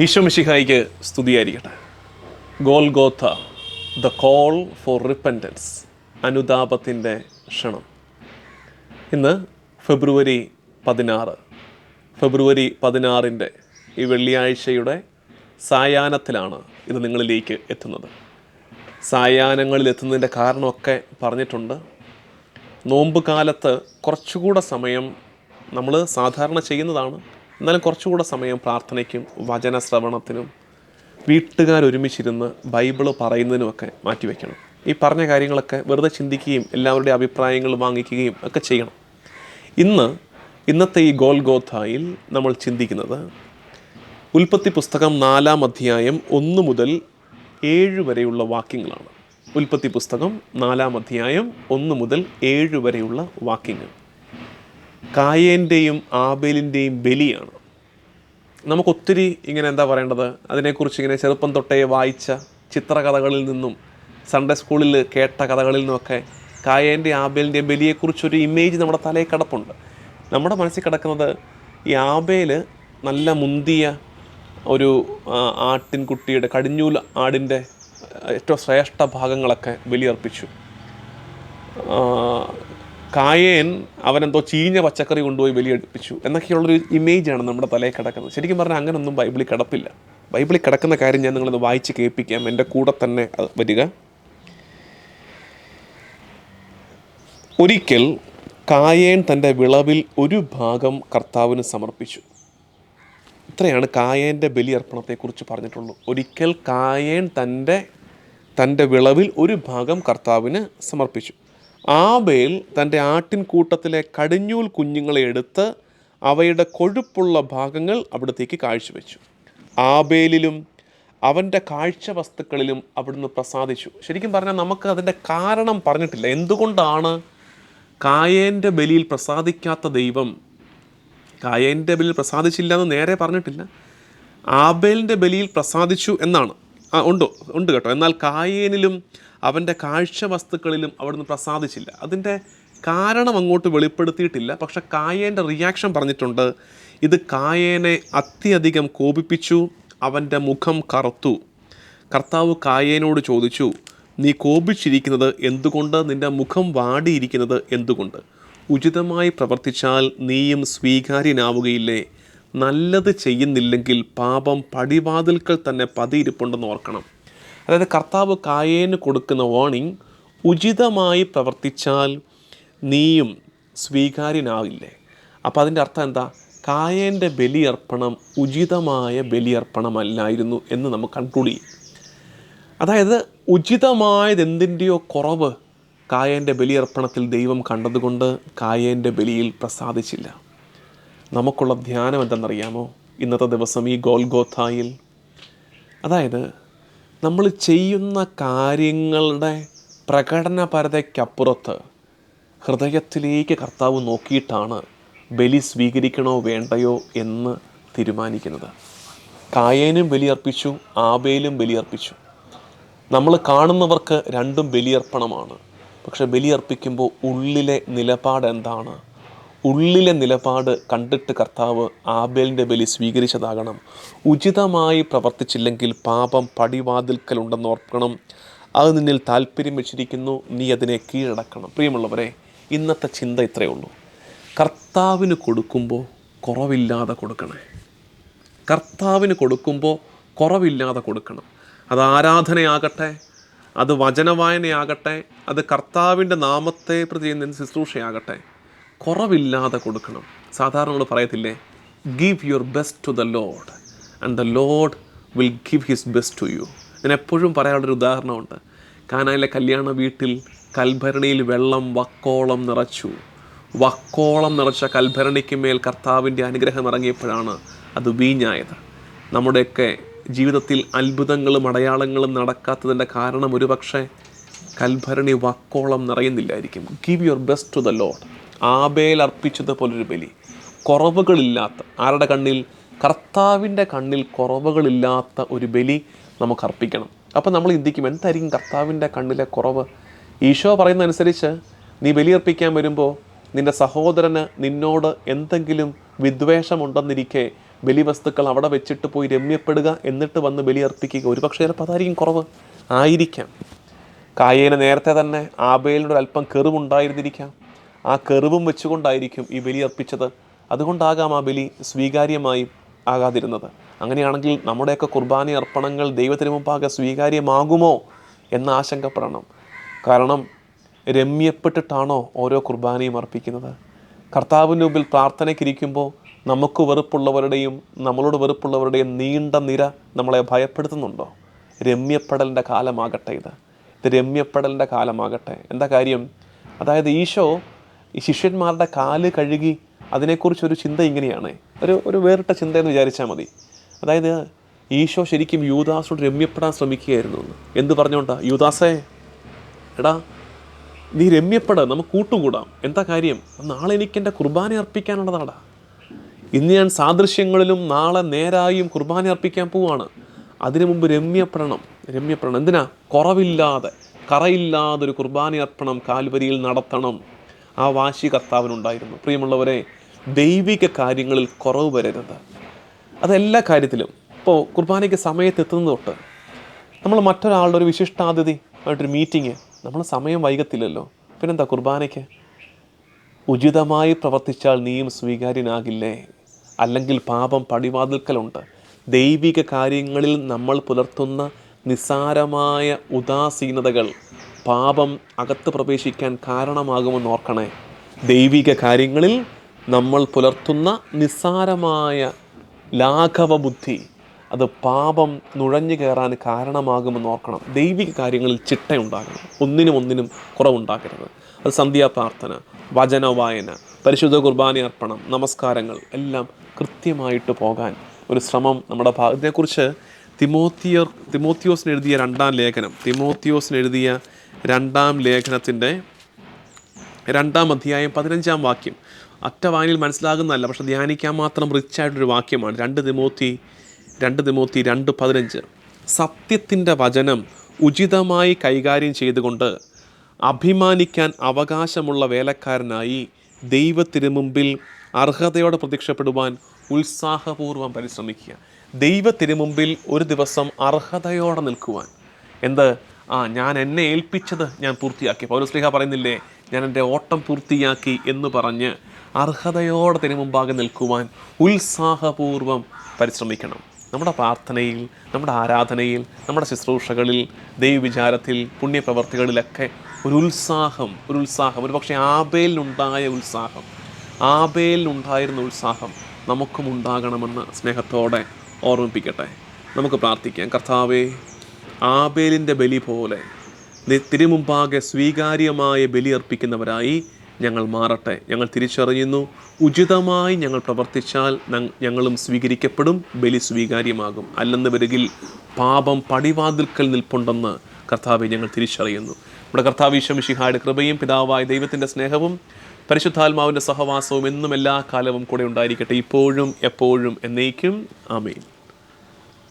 ഈശോ മിശിഹായിക്ക് സ്തുതിയായിരിക്കട്ടെ. Golgotha the call for repentance അനുതാപത്തിന്റെ ക്ഷണം. ഇന്ന് ഫെബ്രുവരി പതിനാറ്. ഫെബ്രുവരി പതിനാറിന്റെ ഈ വെള്ളിയാഴ്ചയുടെ സായാഹ്നത്തിലാണ് ഇത് നിങ്ങളിലേക്ക് എത്തുന്നത്. സായാഹ്നങ്ങളിൽ എത്തുന്നതിന്റെ കാരണമൊക്കെ പറഞ്ഞിട്ടുണ്ട്. നോമ്പ് കാലത്ത് കുറച്ചുകൂടെ സമയം നമ്മൾ സാധാരണ ചെയ്യുന്നതാണ്. എന്നാലും കുറച്ചുകൂടെ സമയം പ്രാർത്ഥനയ്ക്കും വചന ശ്രവണത്തിനും വീട്ടുകാരൊരുമിച്ചിരുന്ന് ബൈബിൾ പറയുന്നതിനുമൊക്കെ മാറ്റിവെക്കണം. ഈ പറഞ്ഞ കാര്യങ്ങളൊക്കെ വെറുതെ ചിന്തിക്കുകയും എല്ലാവരുടെയും അഭിപ്രായങ്ങൾ വാങ്ങിക്കുകയും ഒക്കെ ചെയ്യണം. ഇന്ന് ഇന്നത്തെ ഈ ഗോൽ ഗോഥായിൽ നമ്മൾ ചിന്തിക്കുന്നത് ഉൽപ്പത്തി പുസ്തകം നാലാം അധ്യായം ഒന്ന് മുതൽ ഏഴ് വരെയുള്ള വാക്യങ്ങളാണ്. ഉൽപ്പത്തി പുസ്തകം നാലാം അധ്യായം ഒന്ന് മുതൽ ഏഴ് വരെയുള്ള വാക്യങ്ങൾ. കായേന്റെയും ആബേലിന്റെയും ബലിയാണ്. നമുക്കൊത്തിരി ഇങ്ങനെ എന്താ പറയേണ്ടത്? അതിനെക്കുറിച്ച് ഇങ്ങനെ ചെറുപ്പം തൊട്ടേ വായിച്ച ചിത്രകഥകളിൽ നിന്നും സൺഡേ സ്കൂളിൽ കേട്ട കഥകളിൽ നിന്നൊക്കെ കായേന്റെ ആബേലിന്റെ ബലിയെക്കുറിച്ചൊരു ഇമേജ് നമ്മുടെ തലയിൽ കിടപ്പുണ്ട്. നമ്മുടെ മനസ്സിൽ കിടക്കുന്നത് ഈ ആബേൽ നല്ല മുന്തിയ ഒരു ആട്ടിൻകുട്ടിയുടെ കടിഞ്ഞൂൽ ആടിന്റെ ഏറ്റവും ശ്രേഷ്ഠ ഭാഗങ്ങളൊക്കെ ബലിയർപ്പിച്ചു. കായേൻ അവനെന്തോ ചീഞ്ഞ പച്ചക്കറി കൊണ്ടുപോയി ബലിയർപ്പിച്ചു എന്നൊക്കെയുള്ളൊരു ഇമേജാണ് നമ്മുടെ തലയിൽ കിടക്കുന്നത്. ശരിക്കും പറഞ്ഞാൽ അങ്ങനൊന്നും ബൈബിളിൽ കിടപ്പില്ല. ബൈബിളിൽ കിടക്കുന്ന കാര്യം ഞാൻ നിങ്ങളത് വായിച്ച് കേൾപ്പിക്കാം. എന്റെ കൂടെ തന്നെ വരിക. ഒരിക്കൽ കായേൻ തന്റെ വിളവിൽ ഒരു ഭാഗം കർത്താവിന് സമർപ്പിച്ചു. ഇത്രയാണ് കായേന്റെ ബലിയർപ്പണത്തെക്കുറിച്ച് പറഞ്ഞിട്ടുള്ളൂ. ഒരിക്കൽ കായേൻ തന്റെ തന്റെ വിളവിൽ ഒരു ഭാഗം കർത്താവിന് സമർപ്പിച്ചു. ആബേൽ തന്റെ ആട്ടിൻകൂട്ടത്തിലെ കടിഞ്ഞൂൽ കുഞ്ഞുങ്ങളെ എടുത്ത് അവയുടെ കൊഴുപ്പുള്ള ഭാഗങ്ങൾ അവിടത്തേക്ക് കാഴ്ചവെച്ചു. ആബേലിലും അവന്റെ കാഴ്ച വസ്തുക്കളിലും അവിടുന്ന് പ്രസാദിച്ചു. ശരിക്കും പറഞ്ഞാൽ നമുക്ക് അതിന്റെ കാരണം പറഞ്ഞിട്ടില്ല. എന്തുകൊണ്ടാണ് കായേന്റെ ബലിയിൽ പ്രസാദിക്കാത്ത ദൈവം കായേന്റെ ബലിയിൽ പ്രസാദിച്ചില്ല എന്ന് നേരെ പറഞ്ഞിട്ടില്ല? ആബേലിന്റെ ബലിയിൽ പ്രസാദിച്ചു എന്നാണ്. ആ ഉണ്ട്? ഉണ്ട് കേട്ടോ. എന്നാൽ കായേനിലും അവന്റെ കാഴ്ച വസ്തുക്കളിലും അവിടുന്ന് പ്രസാദിച്ചില്ല. അതിന്റെ കാരണം അങ്ങോട്ട് വെളിപ്പെടുത്തിയിട്ടില്ല. പക്ഷെ കായേന്റെ റിയാക്ഷൻ പറഞ്ഞിട്ടുണ്ട് ഇത് കായേനെ അത്യധികം കോപിപ്പിച്ചു അവന്റെ മുഖം കറുത്തു. കർത്താവ് കായേനോട് ചോദിച്ചു നീ കോപിച്ചിരിക്കുന്നത് എന്തുകൊണ്ട്? നിന്റെ മുഖം വാടിയിരിക്കുന്നത് എന്തുകൊണ്ട്? ഉചിതമായി പ്രവർത്തിച്ചാൽ നീയും സ്വീകാര്യനാവുകയില്ലേ? നല്ലത് ചെയ്യുന്നില്ലെങ്കിൽ പാപം പടിവാതിൽക്കൽ തന്നെ പതിയിരിപ്പുണ്ടെന്ന് ഓർക്കണം. അതായത് കർത്താവ് കായേന് കൊടുക്കുന്ന വാണിംഗ് ഉചിതമായി പ്രവർത്തിച്ചാൽ നീയും സ്വീകാര്യനാവില്ലേ? അപ്പോൾ അതിന്റെ അർത്ഥം എന്താ? കായേന്റെ ബലിയർപ്പണം ഉചിതമായ ബലിയർപ്പണമല്ലായിരുന്നു എന്ന് നമുക്ക് കൺക്ലൂഡ് ചെയ്യും. അതായത് ഉചിതമായത് എന്തിന്റെയോ കുറവ് കായേന്റെ ബലിയർപ്പണത്തിൽ ദൈവം കണ്ടതുകൊണ്ട് കായേന്റെ ബലിയിൽ പ്രസാദിച്ചില്ല. നമുക്കുള്ള ധ്യാനം എന്തെന്നറിയാമോ? ഇന്നത്തെ ദിവസം ഈ ഗോൽഗോഥായിൽ അതായത് നമ്മൾ ചെയ്യുന്ന കാര്യങ്ങളുടെ പ്രകടനപരതയ്ക്കപ്പുറത്ത് ഹൃദയത്തിലേക്ക് കർത്താവ് നോക്കിയിട്ടാണ് ബലി സ്വീകരിക്കണോ വേണ്ടയോ എന്ന് തീരുമാനിക്കുന്നത്. കായേനും ബലിയർപ്പിച്ചു ആബേലും ബലിയർപ്പിച്ചു. നമ്മൾ കാണുന്നവർക്ക് രണ്ടും ബലിയർപ്പണമാണ്. പക്ഷെ ബലിയർപ്പിക്കുമ്പോൾ ഉള്ളിലെ നിലപാട് എന്താണ് ഉള്ളിലെ നിലപാട് കണ്ടിട്ട് കർത്താവ് ആബേലിന്റെ ബലി സ്വീകരിച്ചതാകണം. ഉചിതമായി പ്രവർത്തിച്ചില്ലെങ്കിൽ പാപം പടിവാതിൽക്കലുണ്ടെന്ന് ഓർക്കണം. അത് നിന്നിൽ താല്പര്യം വെച്ചിരിക്കുന്നു. നീ അതിനെ കീഴടക്കണം. പ്രിയമുള്ളവരെ ഇന്നത്തെ ചിന്ത ഇത്രയേ ഉള്ളൂ. കർത്താവിന് കൊടുക്കുമ്പോൾ കുറവില്ലാതെ കൊടുക്കണേ. കർത്താവിന് കൊടുക്കുമ്പോൾ കുറവില്ലാതെ കൊടുക്കണം. അത് ആരാധനയാകട്ടെ അത് വചനവായനയാകട്ടെ അത് കർത്താവിന്റെ നാമത്തെ പ്രതി ചെയ്യുന്ന ശുശ്രൂഷയാകട്ടെ. കുറവില്ലാതെ കൊടുക്കണം. സാധാരണ നമ്മൾ പറയത്തില്ലേ give your best to the Lord and the Lord will give his best to you ഞാൻ എപ്പോഴും പറയാനുള്ളൊരു ഉദാഹരണമുണ്ട്. കാനായിലെ കല്യാണ വീട്ടിൽ കൽഭരണിയിൽ വെള്ളം വക്കോളം നിറച്ചു. വക്കോളം നിറച്ച കൽഭരണിക്ക് മേൽ കർത്താവിന്റെ അനുഗ്രഹം ഇറങ്ങിയപ്പോഴാണ് അത് വീഞ്ഞായത്. നമ്മുടെയൊക്കെ ജീവിതത്തിൽ അത്ഭുതങ്ങളും അടയാളങ്ങളും നടക്കാത്തതിന്റെ കാരണം ഒരുപക്ഷെ കൽഭരണി വക്കോളം നിറയുന്നില്ലായിരിക്കും. Give your best to the Lord Abel അർപ്പിച്ചതുപോലൊരു ബലി. കുറവുകളില്ലാത്ത ആരുടെ കണ്ണിൽ? കർത്താവിന്റെ കണ്ണിൽ കുറവുകളില്ലാത്ത ഒരു ബലി നമുക്ക് അർപ്പിക്കണം അപ്പോൾ നമ്മൾ ചിന്തിക്കും എന്തായിരിക്കും കർത്താവിന്റെ കണ്ണിലെ കുറവ്? ഈശോ പറയുന്നതനുസരിച്ച് നീ ബലിയർപ്പിക്കാൻ വരുമ്പോൾ നിന്റെ സഹോദരന് നിന്നോട് എന്തെങ്കിലും വിദ്വേഷമുണ്ടെന്നിരിക്കെ ബലിവസ്തുക്കൾ അവിടെ വെച്ചിട്ട് പോയി രമ്യപ്പെടുക എന്നിട്ട് വന്ന് ബലി അർപ്പിക്കുക. ഒരു പക്ഷേ ചിലപ്പോൾ അതായിരിക്കും കുറവ്. ആയിരിക്കാം. കായേന് നേരത്തെ തന്നെ ആബേലിനോട് അല്പം കെറിവുണ്ടായിരുന്നിരിക്കാം. ആ കെറിവും വെച്ചുകൊണ്ടായിരിക്കും ഈ ബലി അർപ്പിച്ചത്. അതുകൊണ്ടാകാം ആ ബലി സ്വീകാര്യമായി ആകാതിരുന്നത്. അങ്ങനെയാണെങ്കിൽ നമ്മുടെയൊക്കെ കുർബാന അർപ്പണങ്ങൾ ദൈവത്തിന് മുമ്പാകെ സ്വീകാര്യമാകുമോ എന്ന് ആശങ്കപ്പെടണം കാരണം രമ്യപ്പെട്ടിട്ടാണോ ഓരോ കുർബാനയും അർപ്പിക്കുന്നത്. കർത്താവിന്റെ മുമ്പിൽ പ്രാർത്ഥനയ്ക്കിരിക്കുമ്പോൾ നമുക്ക് വെറുപ്പുള്ളവരുടെയും നമ്മളോട് വെറുപ്പുള്ളവരുടെയും നീണ്ട നിര നമ്മളെ ഭയപ്പെടുത്തുന്നുണ്ടോ? രമ്യപ്പെടലിന്റെ കാലമാകട്ടെ ഇത്. ഇത് രമ്യപ്പെടലിന്റെ കാലമാകട്ടെ. എന്താ കാര്യം? അതായത് ഈശോ ഈ ശിഷ്യന്മാരുടെ കാൽ കഴുകി അതിനെക്കുറിച്ചൊരു ചിന്ത ഇങ്ങനെയാണ്. ഒരു ഒരു വേറിട്ട ചിന്ത എന്ന് വിചാരിച്ചാൽ മതി. അതായത് ഈശോ ശരിക്കും യൂദാസോട് രമ്യപ്പെടാൻ ശ്രമിക്കുകയായിരുന്നു എന്ന്. എന്ത് പറഞ്ഞുകൊണ്ടാ യൂദാസേ എടാ നീ രമ്യപ്പെട നമുക്ക് കൂട്ടുകൂടാം. എന്താ കാര്യം? നാളെ എനിക്ക് എന്റെ കുർബാന അർപ്പിക്കാനുള്ളതാടാ. ഇന്ന് ഞാൻ സാദൃശ്യങ്ങളിലും നാളെ നേരായും കുർബാന അർപ്പിക്കാൻ പോവാണ്. അതിനു മുമ്പ് രമ്യപ്പെടണം. രമ്യപ്പെടണം. എന്തിനാ? കുറവില്ലാതെ കറയില്ലാതെ ഒരു കുർബാന അർപ്പണം കാൽവരിയിൽ നടത്തണം. ആ വാശി കർത്താവിനുണ്ടായിരുന്നു. പ്രിയമുള്ളവരെ ദൈവിക കാര്യങ്ങളിൽ കുറവ് വരരുത്. അതെല്ലാ കാര്യത്തിലും. ഇപ്പോൾ കുർബാനയ്ക്ക് സമയത്ത് എത്തുന്നത് തൊട്ട് നമ്മൾ മറ്റൊരാളുടെ ഒരു വിശിഷ്ടാതിഥി ആയിട്ടൊരു മീറ്റിംഗ് നമ്മൾ സമയം വൈകത്തില്ലല്ലോ. പിന്നെന്താ കുർബാനയ്ക്ക്? ഉചിതമായി പ്രവർത്തിച്ചാൽ നീയും സ്വീകാര്യനാകില്ലേ? അല്ലെങ്കിൽ പാപം പടിവാതിൽക്കലുണ്ട്. ദൈവിക കാര്യങ്ങളിൽ നമ്മൾ പുലർത്തുന്ന നിസ്സാരമായ ഉദാസീനതകൾ പാപം അകത്ത് പ്രവേശിക്കാൻ കാരണമാകുമെന്ന് ഓർക്കണേ. ദൈവിക കാര്യങ്ങളിൽ നമ്മൾ പുലർത്തുന്ന നിസ്സാരമായ ലാഘവ ബുദ്ധി അത് പാപം നുഴഞ്ഞു കയറാൻ കാരണമാകുമെന്ന് ഓർക്കണം. ദൈവിക കാര്യങ്ങളിൽ ചിട്ടയുണ്ടാകണം. ഒന്നിനും ഒന്നിനും കുറവുണ്ടാക്കരുത് അത് സന്ധ്യാപ്രാർത്ഥന വചന വായന പരിശുദ്ധ കുർബാന അർപ്പണം നമസ്കാരങ്ങൾ എല്ലാം കൃത്യമായിട്ട് പോകാൻ ഒരു ശ്രമം നമ്മുടെ ഭാഗത്തെക്കുറിച്ച് തിമോത്തിയർ തിമോത്തിയോസിന് എഴുതിയ രണ്ടാം ലേഖനം തിമോത്തിയോസിന് എഴുതിയ രണ്ടാം ലേഖനത്തിന്റെ രണ്ടാം അധ്യായം പതിനഞ്ചാം വാക്യം. അറ്റ വായനയിൽ മനസ്സിലാകുന്നതല്ല പക്ഷെ ധ്യാനിക്കാൻ മാത്രം റിച്ച് ആയിട്ടൊരു വാക്യമാണ്. രണ്ട് തിമോത്തി രണ്ട് തിമോത്തി രണ്ട് പതിനഞ്ച്. സത്യത്തിന്റെ വചനം ഉചിതമായി കൈകാര്യം ചെയ്തുകൊണ്ട് അഭിമാനിക്കാൻ അവകാശമുള്ള വേലക്കാരനായി ദൈവത്തിന് മുമ്പിൽ അർഹതയോടെ പ്രത്യക്ഷപ്പെടുവാൻ ഉത്സാഹപൂർവം പരിശ്രമിക്കുക. ദൈവത്തിന് മുമ്പിൽ ഒരു ദിവസം അർഹതയോടെ നിൽക്കുവാൻ. എന്ത്? ആ ഞാൻ എന്നെ ഏൽപ്പിച്ചത് ഞാൻ പൂർത്തിയാക്കി. പൗരസ്ലിഹ പറയുന്നില്ലേ ഞാൻ എന്റെ ഓട്ടം പൂർത്തിയാക്കി എന്ന് പറഞ്ഞ് അർഹതയോടെ തിന് മുമ്പാകെ നിൽക്കുവാൻ ഉത്സാഹപൂർവം പരിശ്രമിക്കണം. നമ്മുടെ പ്രാർത്ഥനയിൽ നമ്മുടെ ആരാധനയിൽ നമ്മുടെ ശുശ്രൂഷകളിൽ ദൈവവിചാരത്തിൽ പുണ്യപ്രവർത്തികളിലൊക്കെ ഒരു ഉത്സാഹം ഒരു ഉത്സാഹം ഒരു പക്ഷേ ആബേലിനുണ്ടായ ഉത്സാഹം. ആബേലിനുണ്ടായിരുന്ന ഉത്സാഹം നമുക്കും ഉണ്ടാകണമെന്ന് സ്നേഹത്തോടെ ഓർമ്മിപ്പിക്കട്ടെ. നമുക്ക് പ്രാർത്ഥിക്കാം. കർത്താവേ ആബേലിന്റെ ബലി പോലെ തിരുമുമ്പാകെ സ്വീകാര്യമായ ബലി അർപ്പിക്കുന്നവരായി ഞങ്ങൾ മാറട്ടെ. ഞങ്ങൾ തിരിച്ചറിയുന്നു. ഉചിതമായി ഞങ്ങൾ പ്രവർത്തിച്ചാൽ ഞങ്ങളും സ്വീകരിക്കപ്പെടും. ബലി സ്വീകാര്യമാകും. അല്ലെന്ന് വരികിൽ പാപം പടിവാതിൽക്കൽ നിൽപ്പുണ്ടെന്ന് കർത്താവെ ഞങ്ങൾ തിരിച്ചറിയുന്നു. നമ്മുടെ കർത്താവ് ഈശ്വമിഷിഹായുടെ കൃപയും പിതാവായ ദൈവത്തിന്റെ സ്നേഹവും പരിശുദ്ധാത്മാവിന്റെ സഹവാസവും എന്നും എല്ലാ കാലവും കൂടെ ഉണ്ടായിരിക്കട്ടെ. ഇപ്പോഴും എപ്പോഴും എന്നേക്കും. ആമേൻ.